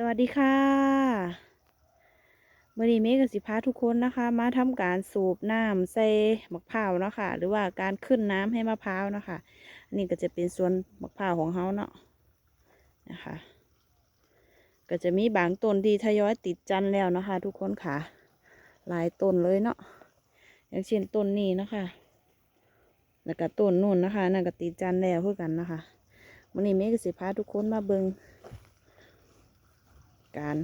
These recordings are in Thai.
สวัสดีค่ะมื่อนี้เมฆกับสิพาทุกคนนะคะ มาทำการสูบน้ำใส่มะพร้าวเนาะค่ะ หรือว่าการขึ้นน้ำให้มะพร้าวเนาะค่ะอันนี้ก็จะเป็นส่วนมะพร้าวของเขาเนาะนะคะ ก็จะมีบางต้นที่ทยอยติดจันแล้วนะคะ ทุกคนค่ะ หลายต้นเลยเนาะอย่างเช่นต้นนี้เนาะคะแล้วก็ต้นนู่นนะคะนั่นก็ติดจันแล้วเพื่อกันนะคะมื่อนี้เมฆกับสิพาทุกคนมาเบิง การ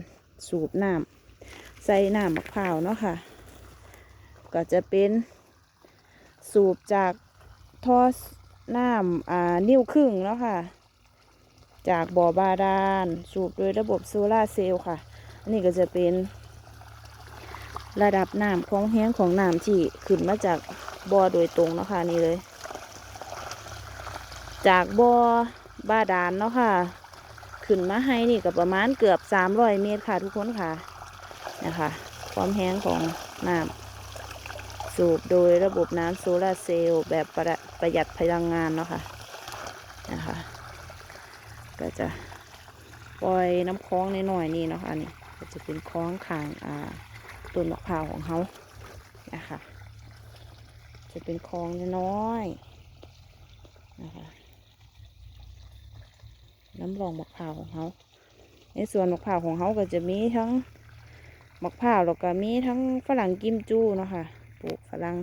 สูบน้ำใส่น้ำมะพร้าวเนาะค่ะ ก็จะเป็นสูบจากท่อน้ำอ่านิ้วครึ่งเนาะค่ะ จากบ่อบาดาลสูบโดยระบบโซลาร์เซลล์ค่ะ อันนี้ก็จะเป็นระดับน้ำของแห้งของน้ำที่ขึ้นมาจากบ่อโดยตรงเนาะค่ะนี่เลย จากบ่อบาดาลเนาะค่ะ ขึ้นมาให้นี่ก็ประมาณเกือบสามร้อยเมตรค่ะทุกคนค่ะนะคะ ความแห้งของน้ำสูบโดยระบบน้ำโซลาร์เซลล์แบบประประหยัดพลังงานเนาะค่ะนะคะ ก็จะปล่อยน้ำคลองน้อยๆนี่เนาะค่ะนี่ก็จะเป็นคลองขางอ่าต้นมะพร้าวของเขานะคะ จะเป็นคลองน้อยๆนะคะ น้ำรองมะพร้าวของเขาในส่วนมะพร้าวของเขาก็จะมีทั้งมะพร้าวแล้วก็มีทั้งฝรั่งกิมจูเนาะค่ะปลูกฝรั่ง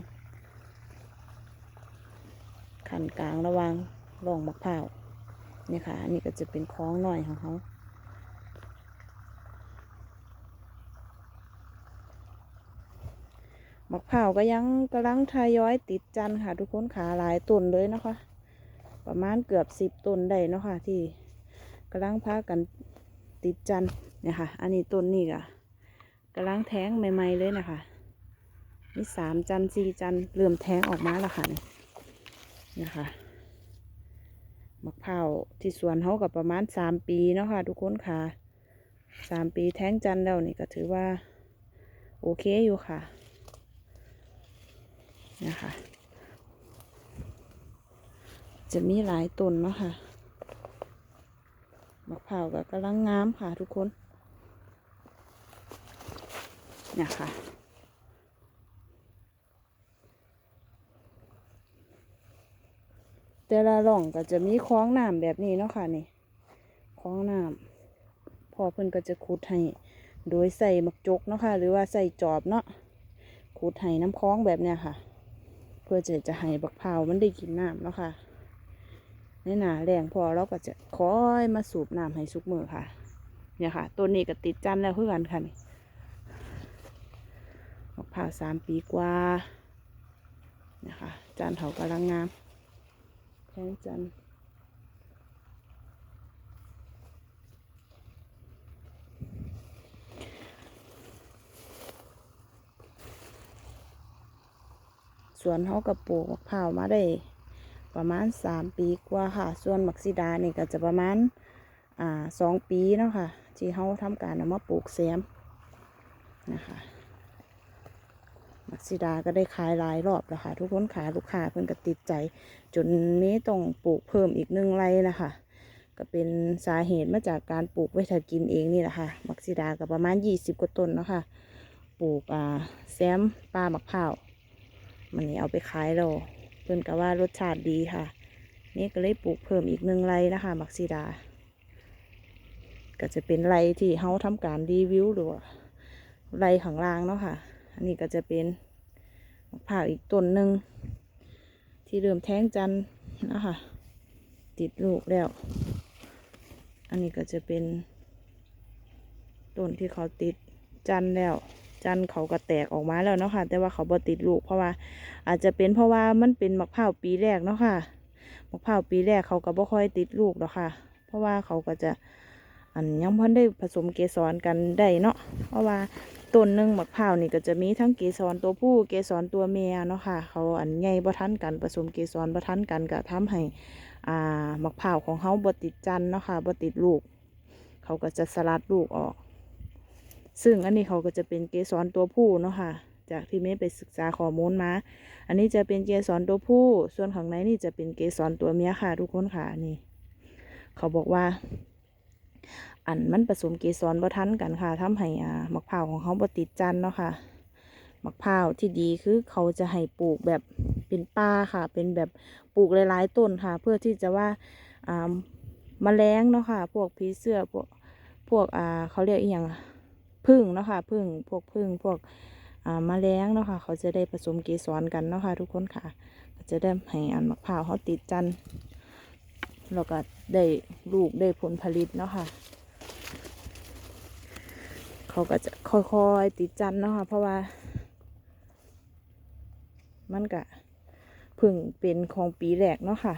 ขันกลางระว่างรองมะพร้าวนี่ค่ะอันนี้ก็จะเป็นคล้องหน่อยของเขามะพร้าวก็ยังกำลังทยอยติดจันค่ะ ทุกคนขาหลายต้นเลยนะคะ ประมาณเกือบสิบต้นได้เนาะค่ะที่ กำลังพากันติดจันเนี่ยค่ะ อันนี้ต้นนี่ก็กำลังแท้งใหม่ ๆ เลยนะคะนี่สามจันสี่จันเริ่มแท้งออกมาแล้วค่ะนี่นะคะมะพร้าวที่สวนเขากับประมาณสามปีเนาะค่ะทุกคนค่ะสามปีแท้งจันแล้วนี่ก็ถือว่า โอเคอยู่ค่ะนะคะจะมีหลายต้นเนาะค่ะ มะพร้าวก็กำลังงามค่ะทุกคนเนี่ยค่ะแต่ละร่องก็จะมีคล้องน้ำแบบนี้เนาะค่ะนี่คล้องน้ำพอเพิ่นก็จะขุดให้โดยใส่มักจกเนาะค่ะ หรือว่าใส่จอบเนาะขุดให้น้ำคล้องแบบเนี้ยค่ะ เพื่อจะจะให้บักพร้าวมันได้กินน้ำเนาะค่ะ ในหนาแรงพอเราก็จะคอยมาสูบน้ำให้สุกมือค่ะ เนี่ยค่ะ ต้นนี้ก็ติดจันแล้วเพื่อกันค่ะนี่มะพร้าวสามปีกว่าเนี่ยค่ะจันเขากำลังงามแทงจันสวนเขากับปลูกมะพร้าวมาได้ ประมาณสามปีกว่าค่ะ ส่วนมักซิดาเนี่ยก็จะประมาณอ่าสองปีเนาะค่ะ ที่เขาทำการเอามาปลูกแซมนะคะมักซิดาก็ได้ขายหลายรอบแล้วค่ะ ทุกคนขายลูกค้าเพิ่นก็ติดใจ จนนี้ต้องปลูกเพิ่มอีกหนึ่งไร่นะคะ ก็เป็นสาเหตุมาจากการปลูกไว้ถ้ากินเองนี่แหละค่ะ มักซิดาก็ประมาณยี่สิบกว่าต้นเนาะค่ะปลูกอ่าแซมปลามะพร้าวมันนี้เอาไปขายแล้ว เพิ่นก็ว่ารสชาติดีค่ะ นี่ก็เลยปลูกเพิ่มอีกหนึ่งไรนะคะมักซีดา ก็จะเป็นไรที่เขาทำการรีวิวหรือว่าไรข้างล่างเนาะค่ะ อันนี้ก็จะเป็นมะพร้าวอีกต้นหนึ่งที่เริ่มแท้งจันนะคะติดลูกแล้ว อันนี้ก็จะเป็นต้นที่เขาติดจันแล้ว จันเขาก็แตกออกมาแล้วเนาะค่ะ แต่ว่าเขาบ่ติดลูกเพราะว่า อาจจะเป็นเพราะว่ามันเป็นมะพร้าวปีแรกเนาะค่ะมะพร้าวปีแรกเขาก็บ่ค่อยติดลูกหรอกค่ะ เพราะว่าเขาก็จะอันยังพันได้ผสมเกสรกันได้เนาะเพราะว่าต้นหนึ่งมะพร้าวนี่ก็จะมีทั้งเกสรตัวผู้เกสรตัวเมียเนาะค่ะ เขาอันใหญ่บ่ทันกันผสมเกสรบ่ทันกันก็ทำให้อ่ามะพร้าวของเขาบ่ติดจันเนาะค่ะบ่ติดลูก เขาก็จะสลัดลูกออก ซึ่งอันนี้เขาก็จะเป็นเกสรตัวผู้เนาะค่ะ จากที่เมย์ไปศึกษาข้อมูลมา อันนี้จะเป็นเกสรตัวผู้ ส่วนข้างในนี่จะเป็นเกสรตัวเมียค่ะทุกคนค่ะนี่ เขาบอกว่า อันมันผสมเกสรบ่ทันกันค่ะทำให้อ่ามะพร้าวของเขาบ่ติดจันทร์เนาะค่ะมะพร้าวที่ดีคือเขาจะให้ปลูกแบบเป็นป่าค่ะ เป็นแบบปลูกหลายๆต้นค่ะ เพื่อที่จะว่าอ่าแมลงเนาะค่ะ พวกผีเสื้อพวกพวกอ่าเขาเรียกอีหยัง พึ่งเนาะค่ะพึ่งพวกพึ่งพวกอ่าแมลงเนาะค่ะเขาจะได้ผสมเกสรกันเนาะค่ะทุกคนค่ะจะได้ให้อันมะพร้าวเขาติดจันทร์แล้วก็ได้ลูกได้ผลผลิตเนาะค่ะเขาก็จะค่อยๆติดจันเนาะค่ะเพราะว่า มันก็เพิ่งเป็นของปีแรกเนาะค่ะ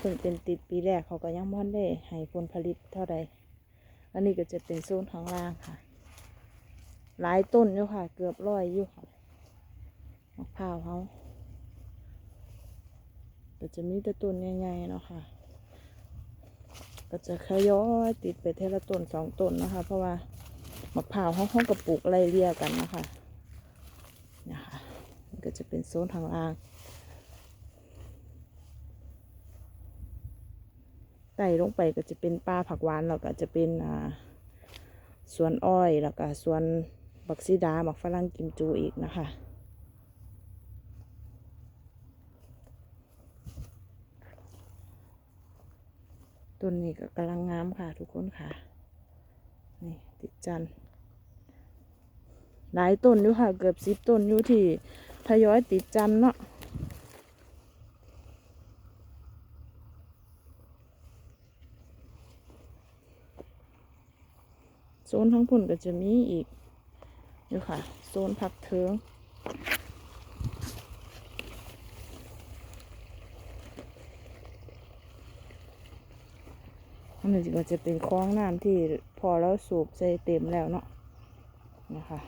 พิ่งเป็นติดปีแรกเขาก็ยังม่อนได้ให้ผลผลิตเท่าใดอันนี้ก็จะเป็นโซนข้างล่างค่ะ หลายต้นอยู่ค่ะ เกือบร้อยอยู่ค่ะมะพร้าวเขาก็จะมีแต่ต้นใหญ่ๆเนาะค่ะ ก็จะขยอยติดไปเทละต้นสองต้นนะคะ เพราะว่ามะพร้าวเขาเขากับปลูกไล่เลี่ยกันนะคะนะคะมันก็จะเป็นโซนทางล่างไต่ลงไปก็จะเป็นป่าผักหวานแล้วก็จะเป็นอ่าสวนอ้อยแล้วก็สวน บักซีดาบักฝรั่งกิมจูอีกนะคะต้นนี้ก็กำลังงามค่ะทุกคนค่ะ นี่ติดจันหลายต้นอยู่ค่ะ เกือบสิบต้นอยู่ที่ทยอยติดจันเนาะโซนทั้งพุ่นก็จะมีอีก อยู่ค่ะ โซนพักเทิงอันนี้ก็จะเป็นคลองน้ำที่พอแล้วสูบใส่เต็มแล้วเนาะนะคะ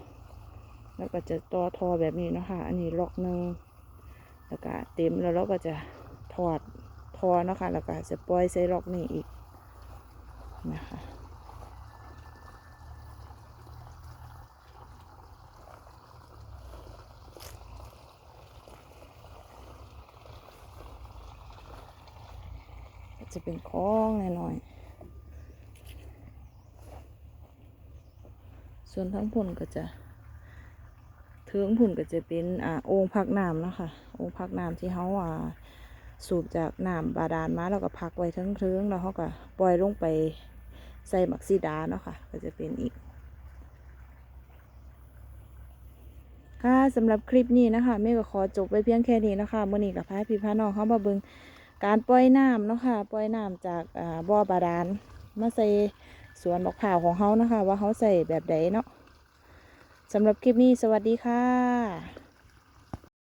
แล้วก็จะต่อทอแบบนี้เนาะคะ อันนี้ล็อกหนึ่งแล้วก็เต็มแล้วเราก็จะถอดทอเนาะคะ แล้วก็จะปล่อยใส่ล็อกนี้อีกนะคะ จะเป็นคลองหน่อยๆส่วนทั้งผลก็จะเทิงผุนก็จะเป็นอ่าโอ่งพักน้ำเนาะค่ะโอ่งพักน้ำที่เขาอ่าสูบจากน้ำบาดาลมาแล้วก็พักไว้ทั้งเทิงแล้วเขาก็ปล่อยลงไปใส่หมักซีดาเนาะค่ะ ก็จะเป็นอีก ค่ะสำหรับคลิปนี้นะคะแม่ก็ขอจบไว้เพียงแค่นี้นะคะเมื่อนี้กับพายพี่พาน้องเขามาเบิง การปล่อยน้ำเนาะค่ะปล่อยน้ำจากอ่าบ่อบาดาลมาใส่สวนดอกข่าวของเขานะคะ ว่าเขาใส่แบบใดเนาะสำหรับคลิปนี้สวัสดีค่ะ